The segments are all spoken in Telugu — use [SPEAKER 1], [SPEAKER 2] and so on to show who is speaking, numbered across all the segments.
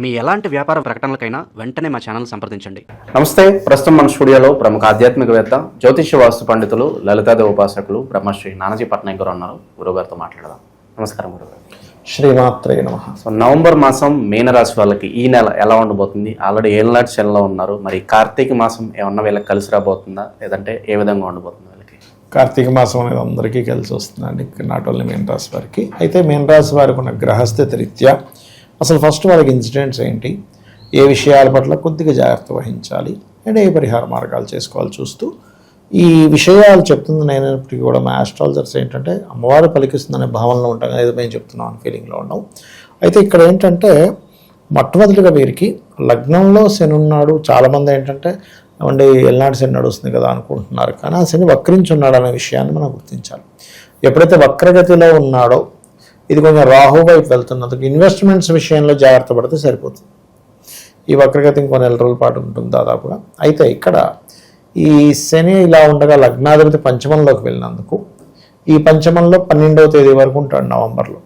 [SPEAKER 1] మీ ఎలాంటి వ్యాపార ప్రకటనలకైనా వెంటనే మా ఛానల్ సంప్రదించండి.
[SPEAKER 2] నమస్తే. ప్రస్తుతం మన స్టూడియోలో ప్రముఖ ఆధ్యాత్మికవేత్త జ్యోతిష్య వాస్తు పండితులు లలితాదేవి ఉపాసకులు బ్రహ్మశ్రీ నానాజీ పట్నాయక్ గారు ఉన్నారు. గురుగారితో మాట్లాడదాం. నమస్కారం గురుగారు
[SPEAKER 3] శ్రీమాత్రే నమ.
[SPEAKER 2] సో నవంబర్ మాసం మీనరాశి వాళ్ళకి ఈ నెల ఎలా ఉండబోతుంది? ఆల్రెడీ ఏళ్ళనాటి శనిలో ఉన్నారు. మరి కార్తీక మాసం ఏమన్నా వీళ్ళకి కలిసి రాబోతుందా? లేదంటే ఏ విధంగా ఉండబోతుంది వీళ్ళకి?
[SPEAKER 3] కార్తీక మాసం అనేది అందరికీ కలిసి వస్తుందండి. నాట్ ఓన్లీ మీన రాశి వారికి. అయితే మీన రాశి వారికి ఉన్న గ్రహస్థితి రీత్యా అసలు ఫస్ట్ వాళ్ళకి ఇన్సిడెంట్స్ ఏంటి? ఏ విషయాల పట్ల కొద్దిగా జాగ్రత్త వహించాలి? అండ్ ఏ పరిహార మార్గాలు చేసుకోవాలి చూస్తూ ఈ విషయాలు చెప్తుంది నేనప్పటికీ కూడా. మా ఆస్ట్రాలజర్స్ ఏంటంటే అమ్మవారు పలికిస్తుందనే భావనలో ఉంటాం. ఏదో మేము చెప్తున్నాం అని ఫీలింగ్లో ఉన్నాం. అయితే ఇక్కడ ఏంటంటే మొట్టమొదటిగా వీరికి లగ్నంలో శని ఉన్నాడు. చాలామంది ఏంటంటే ఏమంటే ఎల్నాడు శని నడుస్తుంది కదా అనుకుంటున్నారు. కానీ ఆ శని వక్రించి ఉన్నాడు అనే విషయాన్ని మనం గుర్తించాలి. ఎప్పుడైతే వక్రగతిలో ఉన్నాడో ఇది కొంచెం రాహు వైపు వెళ్తున్నందుకు ఇన్వెస్ట్మెంట్స్ విషయంలో జాగ్రత్త పడితే సరిపోతుంది. ఈ వక్రగతి ఇంకో నెల రోజుల పాటు ఉంటుంది దాదాపుగా. అయితే ఇక్కడ ఈ శని ఇలా ఉండగా లగ్నాధిపతి పంచమంలోకి వెళ్ళినందుకు ఈ పంచమంలో పన్నెండవ తేదీ వరకు ఉంటాడు నవంబర్లో.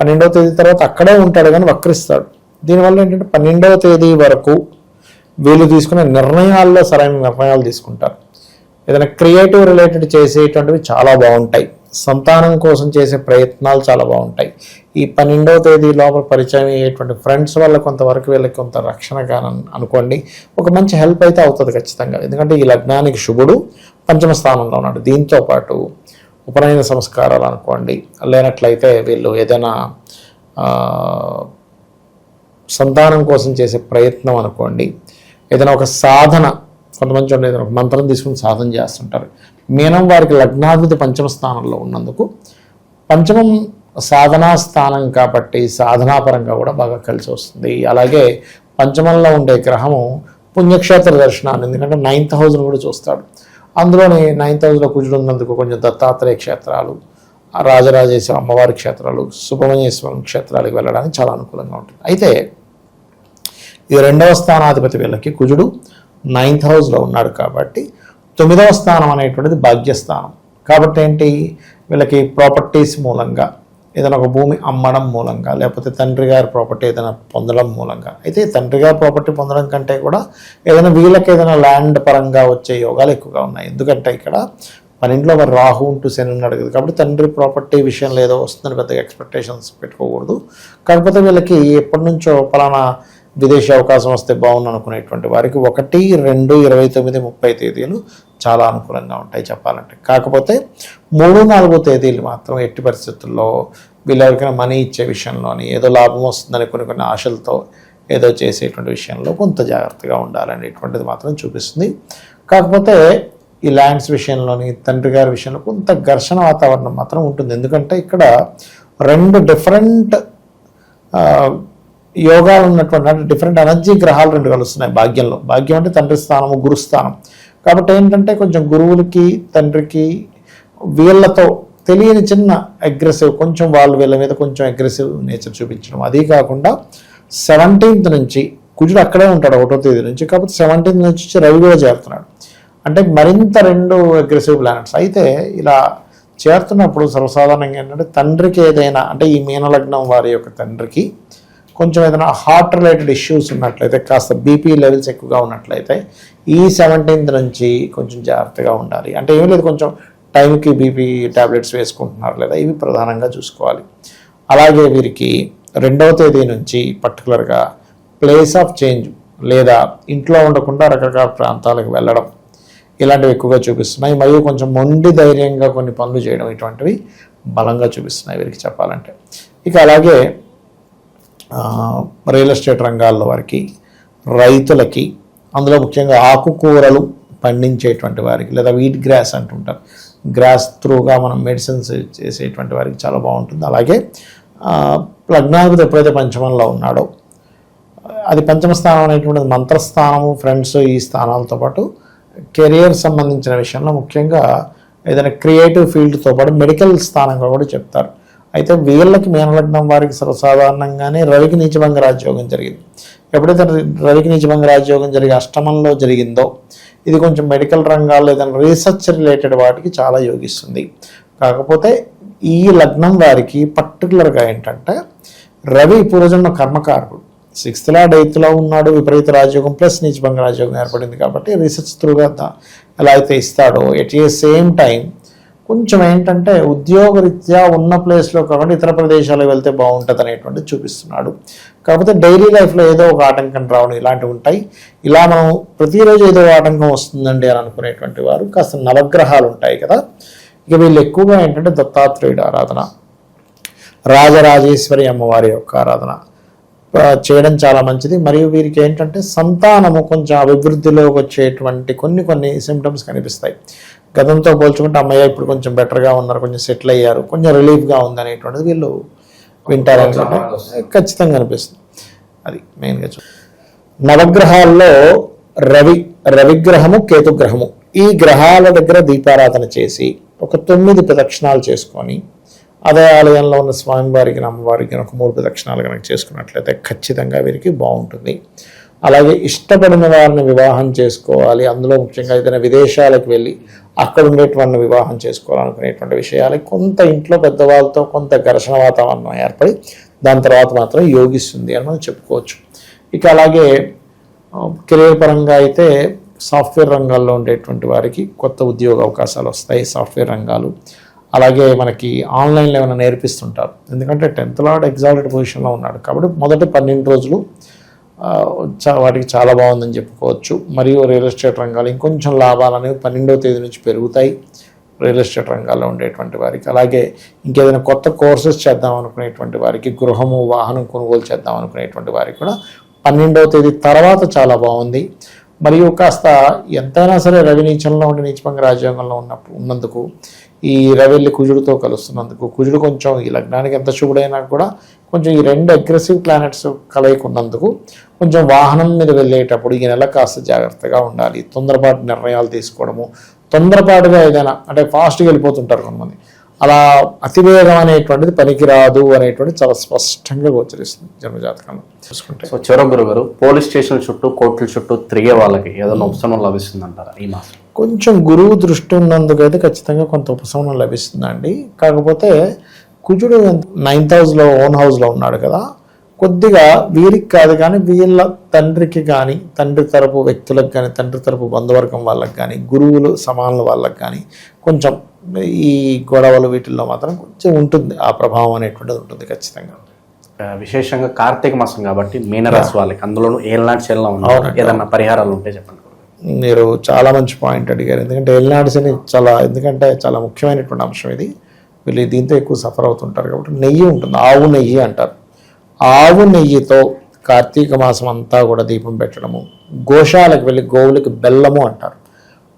[SPEAKER 3] పన్నెండవ తేదీ తర్వాత అక్కడే ఉంటాడు కానీ వక్రిస్తాడు. దీనివల్ల ఏంటంటే పన్నెండవ తేదీ వరకు వీళ్ళు తీసుకునే నిర్ణయాల్లో సరైన నిర్ణయాలు తీసుకుంటారు. ఏదైనా క్రియేటివ్ రిలేటెడ్ చేసేటువంటివి చాలా బాగుంటాయి. సంతానం కోసం చేసే ప్రయత్నాలు చాలా బాగుంటాయి. ఈ పన్నెండవ తేదీ లోపల పరిచయం అయ్యేటువంటి ఫ్రెండ్స్ వల్ల కొంతవరకు వీళ్ళకి కొంత రక్షణగా అనుకోండి. ఒక మంచి హెల్ప్ అయితే అవుతుంది ఖచ్చితంగా. ఎందుకంటే ఈ లగ్నానికి శుభుడు పంచమ స్థానంలో ఉన్నాడు. దీంతో పాటు ఉపనయన సంస్కారాలు అనుకోండి. లేనట్లయితే వీళ్ళు ఏదైనా సంతానం కోసం చేసే ప్రయత్నం అనుకోండి. ఏదైనా ఒక సాధన కొంతమంది చూడండి ఏదైనా ఒక మంత్రం తీసుకుని సాధన చేస్తుంటారు. మీనం వారికి లగ్నాధిపతి పంచమ స్థానంలో ఉన్నందుకు పంచమం సాధనా స్థానం కాబట్టి సాధనాపరంగా కూడా బాగా కలిసి వస్తుంది. అలాగే పంచమంలో ఉండే గ్రహము పుణ్యక్షేత్ర దర్శనాన్ని ఎందుకంటే నైన్త్ హౌస్ను కూడా చూస్తాడు. అందులోని నైన్త్ హౌస్లో కుజుడు ఉన్నందుకు కొంచెం దత్తాత్రేయ క్షేత్రాలు రాజరాజేశ్వర అమ్మవారి క్షేత్రాలు సుబ్రహ్మణ్యేశ్వరం క్షేత్రాలకు వెళ్ళడానికి చాలా అనుకూలంగా ఉంటుంది. అయితే ఈ రెండవ స్థానాధిపతి వీళ్ళకి కుజుడు నైన్త్ హౌస్లో ఉన్నాడు కాబట్టి తొమ్మిదవ స్థానం అనేటువంటిది భాగ్యస్థానం. కాబట్టి ఏంటి? వీళ్ళకి ప్రాపర్టీస్ మూలంగా ఏదైనా ఒక భూమి అమ్మడం మూలంగా లేకపోతే తండ్రి గారి ప్రాపర్టీ ఏదైనా పొందడం మూలంగా. అయితే తండ్రి గారి ప్రాపర్టీ పొందడం కంటే కూడా ఏదైనా వీళ్ళకి ఏదైనా ల్యాండ్ పరంగా వచ్చే యోగాలు ఎక్కువగా ఉన్నాయి. ఎందుకంటే ఇక్కడ పన్నెండులో మరి రాహు ఉంటూ శని ఉన్నాడు కదా కాబట్టి తండ్రి ప్రాపర్టీ విషయంలో ఏదో వస్తుందని పెద్దగా ఎక్స్పెక్టేషన్స్ పెట్టుకోకూడదు. కాకపోతే వీళ్ళకి ఎప్పటి నుంచో పలానా విదేశీ అవకాశం వస్తే బాగుంది అనుకునేటువంటి వారికి ఒకటి రెండు ఇరవై తొమ్మిది ముప్పై తేదీలు చాలా అనుకూలంగా ఉంటాయి చెప్పాలంటే. కాకపోతే మూడు నాలుగో తేదీలు మాత్రం ఎట్టి పరిస్థితుల్లో వీళ్ళెవరికైనా మనీ ఇచ్చే విషయంలోని ఏదో లాభం వస్తుందని కొన్ని కొన్ని ఆశలతో ఏదో చేసేటువంటి విషయంలో కొంత జాగ్రత్తగా ఉండాలనేటువంటిది మాత్రం చూపిస్తుంది. కాకపోతే ఈ ల్యాండ్స్ విషయంలోని తండ్రి గారి విషయంలో కొంత ఘర్షణ వాతావరణం మాత్రం ఉంటుంది. ఎందుకంటే ఇక్కడ రెండు డిఫరెంట్ యోగాలు ఉన్నటువంటి అంటే డిఫరెంట్ ఎనర్జీ గ్రహాలు రెండు కలుస్తున్నాయి భాగ్యంలో. భాగ్యం అంటే తండ్రి స్థానము గురుస్థానం కాబట్టి ఏంటంటే కొంచెం గురువులకి తండ్రికి వీళ్ళతో తెలియని చిన్న అగ్రెసివ్ కొంచెం వాళ్ళు వీళ్ళ మీద కొంచెం అగ్రెసివ్ నేచర్ చూపించడం. అదీ కాకుండా సెవెంటీన్త్ నుంచి కుజుడు అక్కడే ఉంటాడు ఒకటో తేదీ నుంచి. కాబట్టి సెవెంటీన్త్ నుంచి రవి కూడా చేరుతున్నాడు. అంటే మరింత రెండు అగ్రెసివ్ ప్లానెట్స్ అయితే ఇలా చేరుతున్నప్పుడు సర్వసాధారణంగా ఏంటంటే తండ్రికి ఏదైనా అంటే ఈ మీనలగ్నం వారి యొక్క తండ్రికి కొంచెం ఏదైనా హార్ట్ రిలేటెడ్ ఇష్యూస్ ఉన్నట్లయితే కాస్త బీపీ లెవెల్స్ ఎక్కువగా ఉన్నట్లయితే ఈ సెవెంటీన్త్ నుంచి కొంచెం జాగ్రత్తగా ఉండాలి. అంటే ఏం లేదు కొంచెం టైంకి బీపీ టాబ్లెట్స్ వేసుకుంటున్నారు లేదా ఇవి ప్రధానంగా చూసుకోవాలి. అలాగే వీరికి రెండవ తేదీ నుంచి పర్టికులర్గా ప్లేస్ ఆఫ్ చేంజ్ లేదా ఇంట్లో ఉండకుండా రకరకాల ప్రాంతాలకు వెళ్ళడం ఇలాంటివి ఎక్కువగా చూపిస్తున్నాయి. మరియు కొంచెం మొండి ధైర్యంగా కొన్ని పనులు చేయడం ఇటువంటివి బలంగా చూపిస్తున్నాయి వీరికి చెప్పాలంటే. ఇక అలాగే రియల్ ఎస్టేట్ రంగాల్లో వారికి రైతులకి అందులో ముఖ్యంగా ఆకుకూరలు పండించేటువంటి వారికి లేదా వీట్ గ్రాస్ అంటుంటారు. గ్రాస్ త్రూగా మనం మెడిసిన్స్ చేసేటువంటి వారికి చాలా బాగుంటుంది. అలాగే లగ్నాధిపతి ఎప్పుడైతే పంచమంలో ఉన్నాడో అది పంచమ స్థానం అనేటువంటిది మంత్రస్థానము ఫ్రెండ్స్ ఈ స్థానాలతో పాటు కెరియర్ సంబంధించిన విషయంలో ముఖ్యంగా ఏదైనా క్రియేటివ్ ఫీల్డ్తో పాటు మెడికల్ స్థానంగా కూడా చెప్తారు. అయితే వీళ్ళకి మీనలగ్నం వారికి సర్వసాధారణంగానే రవికి నీచభంగ రాజ్యోగం జరిగింది. ఎప్పుడైతే రవికి నీచభంగ రాజ్యోగం జరిగి అష్టమంలో జరిగిందో ఇది కొంచెం మెడికల్ రంగాల్లో ఏదైనా రీసెర్చ్ రిలేటెడ్ వాటికి చాలా యోగిస్తుంది. కాకపోతే ఈ లగ్నం వారికి పర్టికులర్గా ఏంటంటే రవి పూర్వజన్మ కర్మకారకుడు సిక్స్త్ డైత్లో ఎయిత్లో ఉన్నాడు విపరీత రాజయోగం ప్లస్ నీచభంగ రాజయోగం ఏర్పడింది కాబట్టి రీసెర్చ్ త్రూగా ఎలా అయితే ఇస్తాడో ఎట్ ఏ సేమ్ టైం కొంచెం ఏంటంటే ఉద్యోగరీత్యా ఉన్న ప్లేస్లో కాకుండా ఇతర ప్రదేశాలకు వెళ్తే బాగుంటుంది అనేటువంటి చూపిస్తున్నాడు. కాకపోతే డైలీ లైఫ్లో ఏదో ఒక ఆటంకం రావడం ఇలాంటివి ఉంటాయి. ఇలా మనం ప్రతిరోజు ఏదో ఆటంకం వస్తుందండి అని అనుకునేటువంటి వారు కాస్త నవగ్రహాలు ఉంటాయి కదా. ఇక వీళ్ళు ఎక్కువగా ఏంటంటే దత్తాత్రేయుడు ఆరాధన రాజరాజేశ్వరి అమ్మవారి యొక్క ఆరాధన చేయడం చాలా మంచిది. మరియు వీరికి ఏంటంటే సంతానము కొంచెం అభివృద్ధిలోకి వచ్చేటువంటి కొన్ని కొన్ని సిమ్టమ్స్ కనిపిస్తాయి. గతంతో పోల్చుకుంటే అమ్మయ్య ఇప్పుడు కొంచెం బెటర్గా ఉన్నారు కొంచెం సెటిల్ అయ్యారు కొంచెం రిలీఫ్గా ఉంది అనేటువంటిది వీళ్ళు వింటారనుకుంటే ఖచ్చితంగా అనిపిస్తుంది. అది మెయిన్గా చూ నవగ్రహాల్లో రవి రవిగ్రహము కేతుగ్రహము. ఈ గ్రహాల దగ్గర దీపారాధన చేసి ఒక తొమ్మిది ప్రదక్షిణాలు చేసుకొని అదే ఆలయంలో ఉన్న స్వామివారికి అమ్మవారికి కనుక మూడు ప్రదక్షిణాలు కనుక చేసుకున్నట్లయితే ఖచ్చితంగా వీరికి బాగుంటుంది. అలాగే ఇష్టపడిన వారిని వివాహం చేసుకోవాలి. అందులో ముఖ్యంగా ఏదైనా విదేశాలకు వెళ్ళి అక్కడ ఉండేటువంటి వివాహం చేసుకోవాలనుకునేటువంటి విషయాలు కొంత ఇంట్లో పెద్దవాళ్ళతో కొంత ఘర్షణ వాతావరణం ఏర్పడి దాని తర్వాత మాత్రం యోగిస్తుంది అని మనం చెప్పుకోవచ్చు. ఇక అలాగే కెరీర్ పరంగా అయితే సాఫ్ట్వేర్ రంగాల్లో ఉండేటువంటి వారికి కొత్త ఉద్యోగ అవకాశాలు వస్తాయి సాఫ్ట్వేర్ రంగాలు. అలాగే మనకి ఆన్లైన్లో ఏమైనా నేర్పిస్తుంటారు. ఎందుకంటే టెన్త్ లాడ్ ఎగ్జాల్టెడ్ పొజిషన్లో ఉన్నాడు. కాబట్టి మొదటి పన్నెండు రోజులు వాటికి చాలా బాగుందని చెప్పుకోవచ్చు. మరియు రియల్ ఎస్టేట్ రంగాలు ఇంకొంచెం లాభాలు అనేవి పన్నెండవ తేదీ నుంచి పెరుగుతాయి. రియల్ ఎస్టేట్ రంగాల్లో ఉండేటువంటి వారికి. అలాగే ఇంకేదైనా కొత్త కోర్సెస్ చేద్దాం అనుకునేటువంటి వారికి గృహము వాహనం కొనుగోలు చేద్దాం అనుకునేటువంటి వారికి కూడా పన్నెండవ తేదీ తర్వాత చాలా బాగుంది. మరియు కాస్త ఎంతైనా సరే రవి నీచంలో ఉండి నీచభంగ రాజ్యాంగంలో ఉన్నప్పుడు ఉన్నందుకు ఈ రవెల్లి కుజుడితో కలుస్తున్నందుకు కుజుడు కొంచెం ఈ లగ్నానికి ఎంత శుభుడైనా కూడా కొంచెం ఈ రెండు అగ్రెసివ్ ప్లానెట్స్ కలయిక ఉన్నందుకు కొంచెం వాహనం మీద వెళ్ళేటప్పుడు ఈ నెల కాస్త జాగ్రత్తగా ఉండాలి. తొందరపాటు నిర్ణయాలు తీసుకోవడము తొందరపాటుగా ఏదైనా అంటే ఫాస్ట్గా వెళ్ళిపోతుంటారు కొంతమంది. అలా అతివేగం అనేటువంటిది పనికిరాదు అనేటువంటిది చాలా స్పష్టంగా గోచరిస్తుంది జన్మజాతకంలో. చూసుకుంటే.
[SPEAKER 2] సో చివరి గురువు గారు పోలీస్ స్టేషన్ చుట్టూ కోర్టుల చుట్టూ తిరిగే వాళ్ళకి ఏదైనా ఉపశమనం లభిస్తుంది అంటారా ఈ మాసం
[SPEAKER 3] కొంచెం గురువు దృష్టి ఉన్నందుకైతే ఖచ్చితంగా కొంత ఉపశమనం లభిస్తుందండి. కాకపోతే కుజుడు నైన్త్ హౌస్లో ఓన్ హౌస్లో ఉన్నాడు కదా. కొద్దిగా వీరికి కాదు కానీ వీళ్ళ తండ్రికి కానీ తండ్రి తరపు వ్యక్తులకు కానీ తండ్రి తరపు బంధువర్గం వాళ్ళకి కానీ గురువులు సమానుల వాళ్ళకి కానీ కొంచెం ఈ గొడవలు వీటిల్లో మాత్రం కొంచెం ఉంటుంది. ఆ ప్రభావం అనేటువంటిది ఉంటుంది ఖచ్చితంగా.
[SPEAKER 2] విశేషంగా కార్తీక మాసం కాబట్టి మీనరాశి వాళ్ళకి అందులోనూ ఏళ్ళనాటి శనిలో ఉన్నారు. ఏదన్నా పరిహారాలు ఉంటే చెప్పండి.
[SPEAKER 3] మీరు చాలా మంచి పాయింట్ అడిగారు. ఎందుకంటే ఎల్నాడ్స్ని చాలా ఎందుకంటే చాలా ముఖ్యమైనటువంటి అంశం ఇది. వీళ్ళు దీంతో ఎక్కువ సఫర్ అవుతుంటారు కాబట్టి నెయ్యి ఉంటుంది. ఆవు నెయ్యి అంటారు. ఆవు నెయ్యితో కార్తీక మాసం అంతా కూడా దీపం పెట్టడము గోశాలకు వెళ్ళి గోవులకి బెల్లము అంటారు.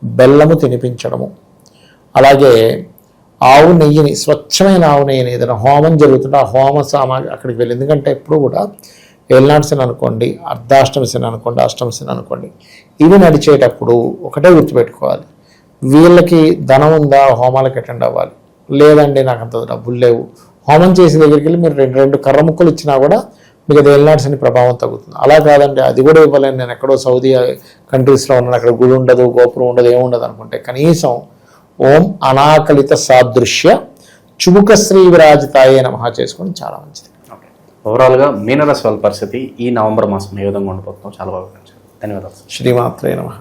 [SPEAKER 3] బెల్లము తినిపించడము అలాగే ఆవు నెయ్యిని స్వచ్ఛమైన ఆవు నెయ్యిని ఏదైనా హోమం జరుగుతుంటే ఆ హోమ సామాగ్రి అక్కడికి వెళ్ళి ఎందుకంటే ఎప్పుడు కూడా ఏళ్ళనాడ్సిన అనుకోండి అర్ధాష్టమిసిన అనుకోండి అష్టమిసిన అనుకోండి ఇవి నడిచేటప్పుడు ఒకటే గుర్తుపెట్టుకోవాలి. వీళ్ళకి ధనం ఉందా హోమాలకు అటెండ్ అవ్వాలి. లేదండి నాకు అంత డబ్బులు లేవు. హోమం చేసే దగ్గరికి వెళ్ళి మీరు రెండు రెండు కర్ర ముక్కలు ఇచ్చినా కూడా మీకు అది ఏళ్ళనాడ్స్ ప్రభావం తగ్గుతుంది. అలా కాదండి అది కూడా ఇవ్వలేను. నేను ఎక్కడో సౌదీ కంట్రీస్లో ఉన్నాను అక్కడ గుడి ఉండదు గోపురం ఉండదు ఏముండదు అనుకుంటే కనీసం ఓం అనాకలిత సాదృశ్య చుబుక శ్రీ విరాజితాయే నమః చేసుకొని చాలా మంచిది.
[SPEAKER 2] ఓవరాల్గా మీనరాశి వాళ్ళ పరిస్థితి ఈ నవంబర్ మాసం ఏ విధంగా ఉండిపోతుందో చాలా బాగా. ధన్యవాదాలు.
[SPEAKER 3] శ్రీమాత్రే నమః.